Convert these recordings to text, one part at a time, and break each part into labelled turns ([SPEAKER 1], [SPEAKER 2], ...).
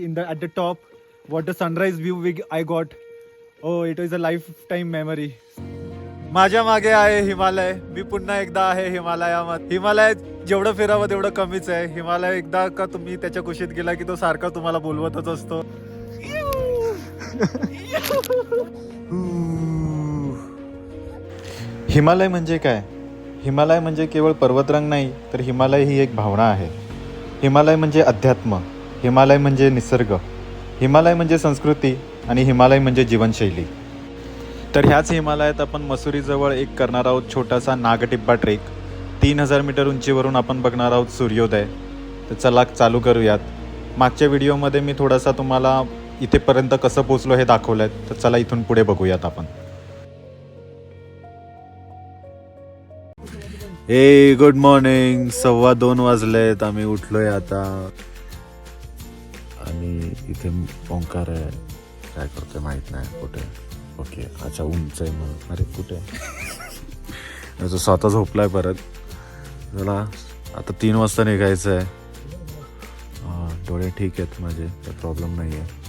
[SPEAKER 1] in the at the top what the sunrise view we, I got. Oh it is a lifetime memory. माझ्या मागे आहे हिमालय. मी पुन्हा एकदा आहे हिमालयामध्ये. हिमालय जेवढं फिरावं तेवढं कमीच आहे. हिमालय एकदा का तुम्ही त्याच्या कुशीत गेला की तो सारखा तुम्हाला बोलवतच असतो? हिमालय म्हणजे काय? हिमालय म्हणजे केवळ पर्वतरंग नाही तर हिमालय ही एक भावना आहे. हिमालय म्हणजे अध्यात्म. हिमालय म्हणजे निसर्ग हिमालय म्हणजे संस्कृती आणि हिमालय म्हणजे जीवनशैली. तर ह्याच हिमालयात आपण मसुरीजवळ एक करणार आहोत छोटासा नागटिब्बा ट्रेक. तीन हजार मीटर उंचीवरून आपण बघणार आहोत सूर्योदय. तर चला चालू करूयात. मागच्या व्हिडिओमध्ये मी थोडासा तुम्हाला इथेपर्यंत कसं पोचलो हे दाखवलं आहे तर चला इथून पुढे बघूयात आपण. ए गुड मॉर्निंग सव्वा दोन वाजलेत. आम्ही उठलोय आता. आणि इथे ओंकार आहे. काय करतोय माहीत नाही कुठे. ओके अच्छा उंच आहे म्हणून. अरे कुठे? आहे? तो स्वतः झोपलाय परत. चला आता तीन वाजता निघायचं आहे डोळे ठीक आहेत माझे काही प्रॉब्लेम नाही आहे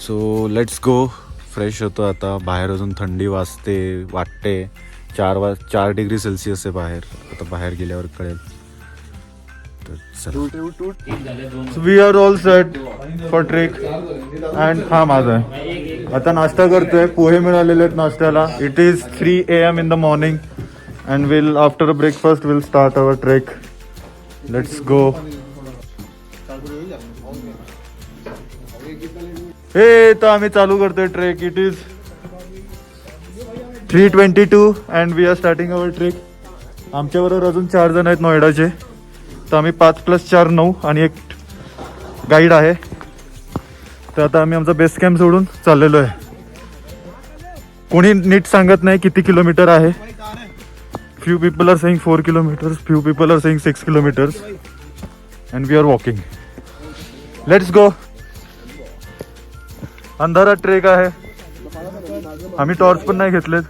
[SPEAKER 1] सो लेट्स गो फ्रेश होतो आता. बाहेर अजून थंडी वाजते वाटते. चार वा चार डिग्री सेल्सिअस आहे बाहेर. आता बाहेर गेल्यावर कळेल. We are all set for trek and हा माझा आहे. आता नाश्ता करतोय. पोहे मिळालेले आहेत नाश्त्याला. It is three A M in the morning and will after breakfast will start our trek let's go हे तर आम्ही चालू करतोय trek it is three twenty two and we are starting our trek आमच्याबरोबर अजून चार जण आहेत नोएडाचे. तर आम्ही पाच प्लस चार नऊ आणि एक गाईड आहे. तर आता आम्ही आमचा बेस कॅम्प सोडून चाललेलो आहे. कोणी नीट सांगत नाही किती किलोमीटर आहे. Few people are saying four kilometres few people are saying six kilometres and we are walking let's go अंधारा trek आहे. आम्ही टॉर्च पण नाही घेतलेत.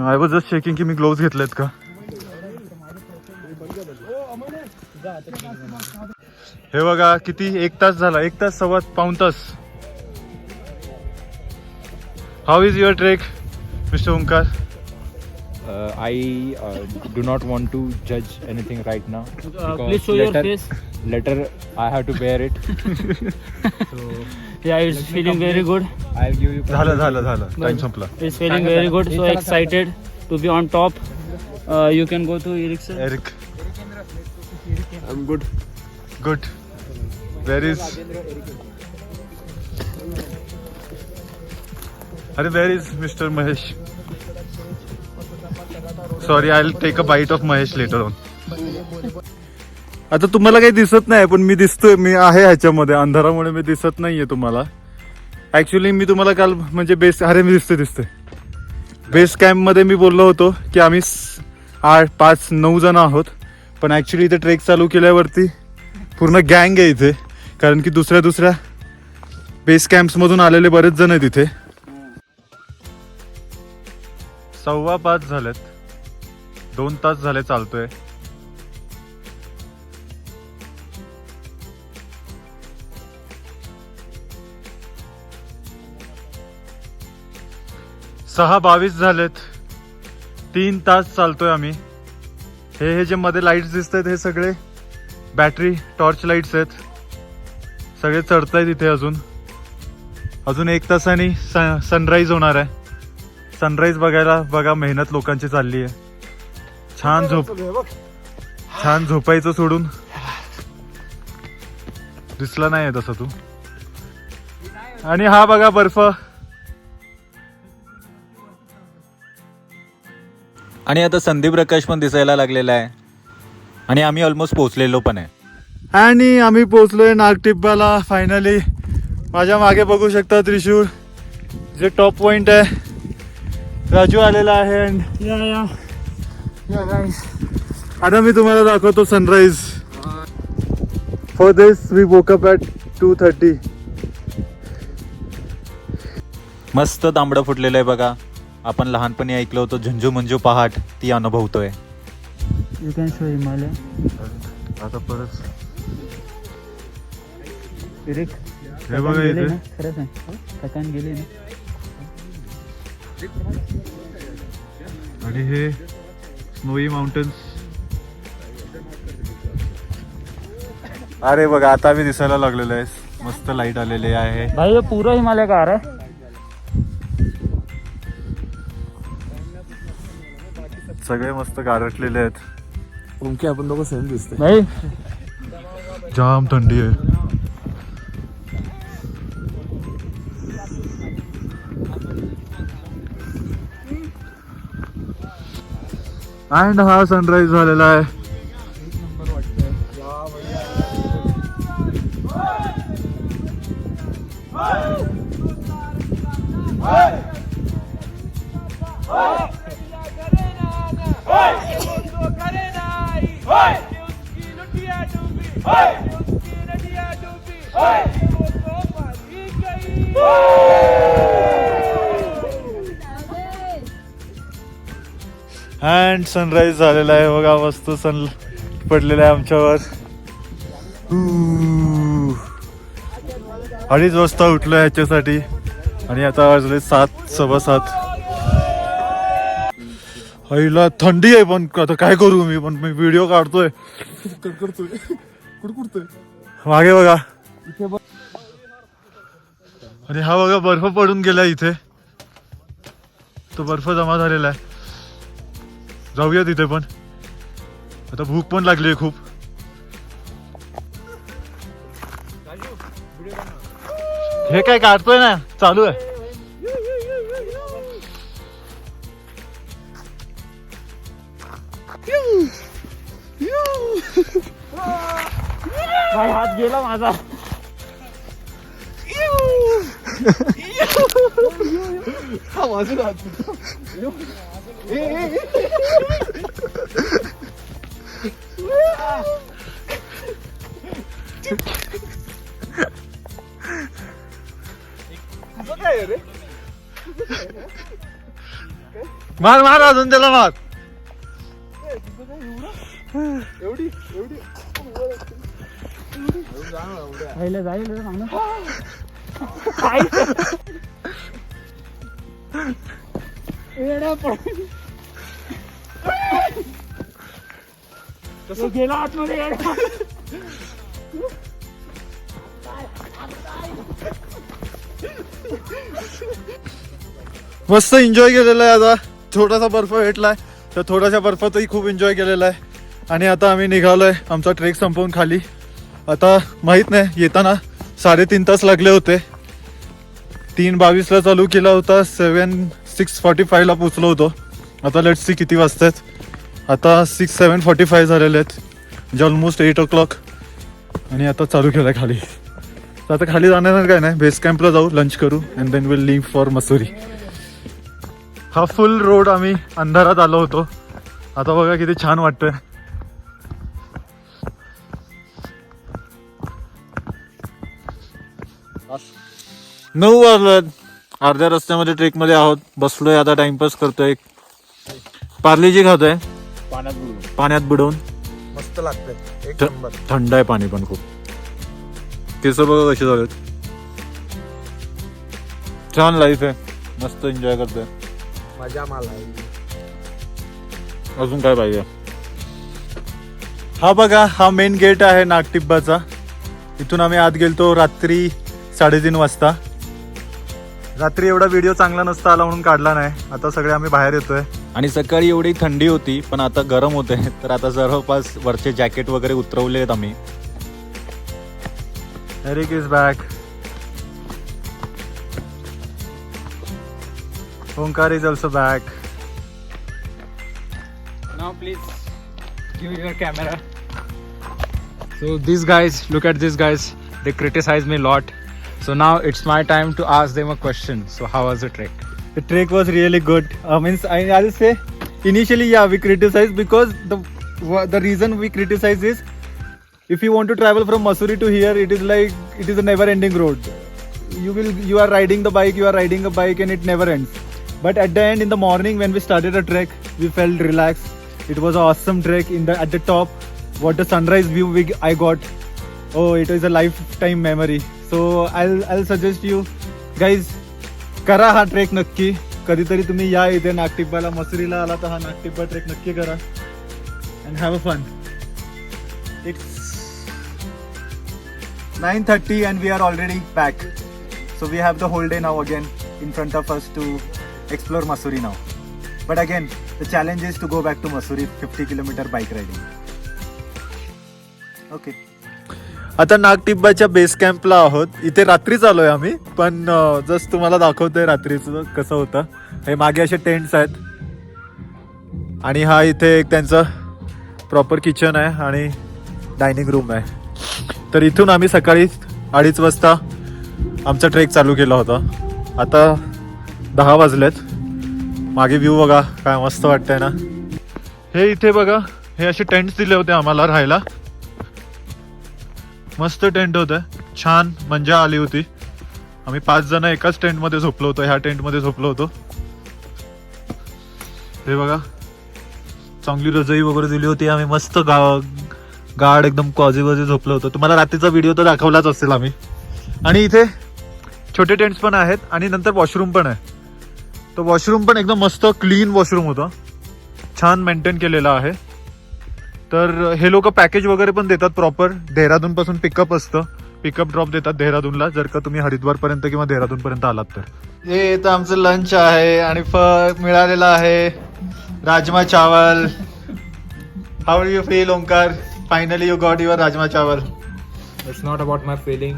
[SPEAKER 1] आय वॉज जस्ट चेकिंग की मी ग्लोव्ह घेतलेत का? हे बघा किती एक तास झाला. एक तास सव्वा पाऊन तास. How is your trek mister Omkar
[SPEAKER 2] I
[SPEAKER 3] do
[SPEAKER 2] not
[SPEAKER 3] want to जज
[SPEAKER 2] एनिथिंग
[SPEAKER 3] राईट
[SPEAKER 2] ना later I have to bear
[SPEAKER 3] it it's feeling very good.
[SPEAKER 2] I'll give you.
[SPEAKER 1] झालं झालं झालं टाइम संपला
[SPEAKER 3] It's feeling very good. So excited to be on top. Uh, you can go to Eric sir.
[SPEAKER 1] Eric I'm good. Good. Where is अरे where is mister Mahesh sorry I take a bite of Mahesh later on आता तुम्हाला काही दिसत नाही पण मी दिसतोय मी आहे ह्याच्यामध्ये. अंधारामुळे मी दिसत नाहीये तुम्हाला. ऍक्च्युली मी तुम्हाला काल म्हणजे बेस अरे मी दिसतोय दिसतोय. बेस कॅम्पमध्ये मी बोललो होतो की आम्ही आठ पाच नऊ जण आहोत. पण ॲक्च्युली इथे ट्रेक चालू केल्यावरती पूर्ण गँग आहे इथे. कारण की दुसऱ्या दुसऱ्या बेस कॅम्प्समधून आलेले बरेच जण आहेत इथे. सव्वा पाच झालेत. दोन तास झाले चालतोय. सहा बावीस झालेत. तीन तास चालतोय आम्ही. हे हे जे मध्ये लाईट्स दिसत आहेत हे सगळे बॅटरी टॉर्च लाईट्स आहेत. सगळे चढत आहेत इथे अजून. अजून एक तासाने सनराईज होणार आहे. सनराईज बघायला बघा मेहनत लोकांची चालली आहे. छान झोप छान झोपायचं सोडून. दिसला नाही आहे तसं तू. आणि हा बघा बर्फ.
[SPEAKER 4] आणि आता संदीप प्रकाश पण दिसायला लागलेला आहे. आणि आम्ही ऑलमोस्ट पोहोचलेलो पण आहे.
[SPEAKER 1] आणि आम्ही पोहोचलोय नागटिब्बाला फायनली माझ्या मागे बघू शकता त्रिशूळ. जे टॉप पॉइंट आहे. राजू आलेला आहे
[SPEAKER 3] Yeah, yeah.
[SPEAKER 1] आता मी तुम्हाला दाखवतो sunrise for this we woke up at two thirty
[SPEAKER 4] मस्त तांबडं फुटलेलं आहे बघा. आपण लहानपणी ऐकलं होतं झुंजू मंजू पहाट ती अनुभवतोय.
[SPEAKER 3] You can show Himalaya.
[SPEAKER 1] आता परत.
[SPEAKER 3] इरिक
[SPEAKER 1] हे बघा
[SPEAKER 3] गेले
[SPEAKER 1] इथे.
[SPEAKER 3] ना? खरंच आहे थकान गेली ना?
[SPEAKER 1] आणि हे स्नोई माउंटन्स. अरे बघा आता आम्ही दिसायला लागलेलो आहे. मस्त लाइट आलेली आहे.
[SPEAKER 3] भाई ये पूरा हिमालय का आ रहा है?
[SPEAKER 1] सगळे मस्त गारटलेले आहेत.
[SPEAKER 5] ओमके आपण दोघं सेम दिसते
[SPEAKER 3] भाई.
[SPEAKER 1] जाम थंडी आहे. अँड हा सनराईज झालेला आहे. अँड सनराईज झालेला आहे बघा मस्त सन पडलेला आहे आमच्यावर. अडीच वाजता उठलो ह्याच्यासाठी. आणि आता वाजले सात सव्वा सात. आईला थंडी आहे पण आता काय करू मी? पण मी व्हिडिओ काढतोय.
[SPEAKER 5] करतोय. कुडकुडतोय
[SPEAKER 1] मागे बघा. आणि हा बघा बर्फ पडून गेला इथे. तो बर्फ जमा झालेला आहे. जाऊया तिथे पण. आता भूक पण लागली आहे खूप. हे काय काढतोय ना? चालू आहे.
[SPEAKER 3] भाई हात गेला माझा
[SPEAKER 5] हा माझं राहत
[SPEAKER 1] मार मार अजून त्याला मार
[SPEAKER 5] एवढी
[SPEAKER 3] जाईल येडा गेला आतमध्ये येडा.
[SPEAKER 1] मस्त एन्जॉय केलेला आहे आता छोटासा बर्फ भेटलाय तर थोड्याशा बर्फातही खूप एन्जॉय केलेला आहे आणि आता आम्ही निघालोय आमचा ट्रेक संपवून खाली आता माहीत नाही येताना साडेतीन तास लागले होते. तीन बावीसला चालू केला होता सेवन सिक्स फॉर्टी फायला पोचलो होतो. आता लेट सी किती वाजतायत. आता सिक्स सेवन फॉर्टी फाय झालेले आहेत. जे ऑलमोस्ट एट ओ क्लॉक आणि आता चालू केलं आहे खाली. तर आता खाली जाणार काय नाही बेस कॅम्पला जाऊ लंच करू and then will leave for Mussoorie हा फुल रोड आम्ही अंधारात आलो होतो. आता बघा किती छान वाटतंय. नऊ वाजलं. अर्ध्या रस्त्यामध्ये ट्रेकमध्ये आहोत. बसलोय आता टाइमपास करतोय. पार्लेजी खातोय.
[SPEAKER 2] पाण्यात बुडवून.
[SPEAKER 1] पाण्यात बुडवून.
[SPEAKER 5] मस्त लागतंय. एक
[SPEAKER 1] थ-
[SPEAKER 5] नंबर.
[SPEAKER 1] थंड आहे पाणी पण खूप. केस बघा कसे झालेत छान लाईफ आहे. मस्त एन्जॉय करतोय.
[SPEAKER 5] मजा मला
[SPEAKER 1] अजून काय पाहिजे? हा बघा हा मेन गेट आहे नागटिब्बाचा. इथून आम्ही आत गेलतो रात्री साडेतीन वाजता. रात्री एवढा व्हिडिओ चांगला नसता आला म्हणून काढला नाही आता सगळे आम्ही बाहेर येतोय
[SPEAKER 4] आणि सकाळी एवढी थंडी होती पण आता गरम होते तर आता जवळपास वरचे जॅकेट वगैरे उतरवले आहेत आम्ही
[SPEAKER 1] Eric is back Omkar is also back
[SPEAKER 2] please give your camera. So these guys, look at these guys. They criticize me a lot. So now it's my time to ask them a question. So how was the trek?
[SPEAKER 1] The trek was really good. Uh, I mean, I'll say initially, yeah, we criticized because the the reason we criticize is if you want to travel from Masuri to here, it is like it is a never-ending road. You will you are riding the bike, you are riding a bike, and it never ends. But at the end, in the morning, when we started a trek, we felt relaxed. It was an awesome trek in the at the top. What a sunrise view we I got. Oh, it is a lifetime memory. So I'll I'll suggest you guys करा हा trek नक्की. कधीतरी तुम्ही या इथे नागटिब्बाला मसुरीला आला तर हा नागटिब्बा ट्रेक नक्की करा. And have a fun it's nine thirty and we are already back so we have the whole day now again in front of us to explore Mussoorie now but again the challenge is to go back to Mussoorie fifty kilometre bike riding okay आता नागटिब्बाच्या base कॅम्पला आहोत. इथे रात्रीच आलोय आम्ही पण just तुम्हाला दाखवतोय रात्रीचं कसं होतं. हे मागे असे टेंट्स आहेत. आणि हा इथे एक त्यांचं प्रॉपर किचन आहे आणि डायनिंग रूम आहे. तर इथून आम्ही सकाळी अडीच वाजता आमचा ट्रेक चालू केला होता. आता दहा वाजलेत. मागे व्ह्यू बघा काय मस्त वाटतंय ना. हे इथे बघा हे असे टेंट्स दिले होते आम्हाला राहायला. मस्त टेंट होतं. छान मजा आली होती. आम्ही पाच जण एकाच टेंटमध्ये झोपलो होतो. ह्या टेंटमध्ये झोपलो होतो. हे बघा. चांगली रजई वगैरे दिली होती. आम्ही मस्त गा गाड एकदम कॉझी वॉझी झोपलो होतो. तुम्हाला रात्रीचा व्हिडिओ तर दाखवलाच असेल आम्ही. आणि इथे छोटे टेंट्स पण आहेत आणि नंतर वॉशरूम पण आहे. तर वॉशरूम पण एकदम मस्त क्लीन वॉशरूम होतं. छान मेंटेन केलेलं आहे. तर हे लोक पॅकेज वगैरे पण देतात प्रॉपर देहरादून पासून पिकअप असतं. पिकअप ड्रॉप देतात देहरादूनला. जर का तुम्ही हरिद्वार पर्यंत किंवा देहरादून पर्यंत आलात तर. हे तर आमचं लंच आहे आणि फळ मिळालेला आहे. Rajma chawal. How you feel Omkar? Finally you got your rajma chawal.
[SPEAKER 2] It's not about my feeling,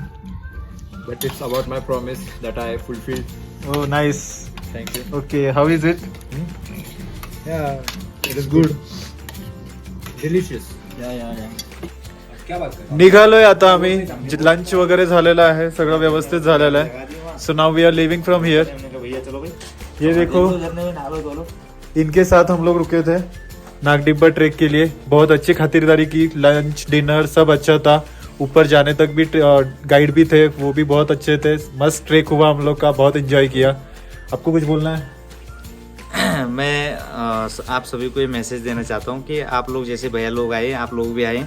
[SPEAKER 2] but it's about my promise that I fulfilled.
[SPEAKER 1] हो nice
[SPEAKER 2] Thank you.
[SPEAKER 1] Okay how is it
[SPEAKER 2] Yeah, Delicious.
[SPEAKER 1] निघालोय आता आम्ही. Lunch वगैरे झालेलं आहे सगळं व्यवस्थित झालेलं आहे. So now we are leaving from here ये देखो. इनके साथ हम लोग रुके थे नागडिब्बा ट्रेक के लिए. बहुत अच्छी खातिरदारी की. लंच डिनर सब अच्छा था. ऊपर जाने तक भी गाइड भी थे. वो भी बहुत अच्छे थे. मस्त ट्रेक हुआ हम लोग का. बहुत एंजॉय किया. आपको कुछ बोलना है?
[SPEAKER 6] मैं आप सभी को ये मैसेज देना चाहता हूँ कि आप लोग जैसे भैया लोग आए, आप लोग भी आए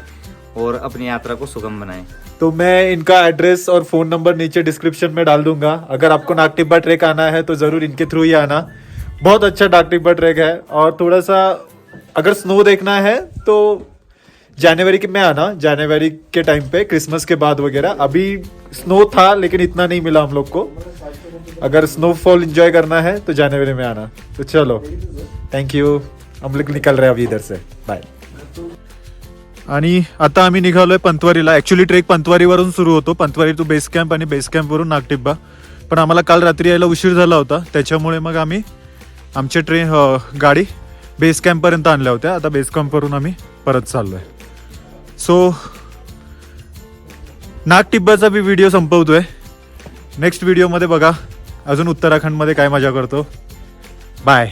[SPEAKER 6] और अपनी यात्रा को सुगम बनाएँ।
[SPEAKER 1] तो मैं इनका एड्रेस और फ़ोन नंबर नीचे डिस्क्रिप्शन में डाल दूँगा। अगर आपको नागटिब्बा ट्रेक आना है तो ज़रूर इनके थ्रू ही आना। बहुत अच्छा नागटिब्बा ट्रेक है और थोड़ा सा अगर स्नो देखना है तो जनवरी के में आना जनवरी के टाइम पे क्रिसमस के बाद वगैरह। अभी स्नो था लेकिन इतना नहीं मिला हम लोग को। अगर स्नोफॉल इंजॉय करना है तो जनवरी में आना। तो चलो थैंक यू हम लोग निकल रहे हैं अभी इधर से। बाय आणि आता आम्ही निघालोय पंतवारीला. ऍक्च्युली ट्रेक पंतवारीवरून सुरू होतो. पंतवारी टू बेस कॅम्प आणि बेस कॅम्पवरून नागटिब्बा. पण आम्हाला काल रात्री यायला उशीर झाला होता. त्याच्यामुळे मग आम्ही आमच्या ट्रेन गाडी बेस कॅम्पपर्यंत आणल्या होत्या. आता बेस कॅम्पवरून आम्ही परत चाललोय. सो नागटिब्बाचा मी व्हिडिओ संपवतोय. नेक्स्ट व्हिडिओमध्ये बघा. अजून उत्तराखंडमध्ये काय मजा करतो. बाय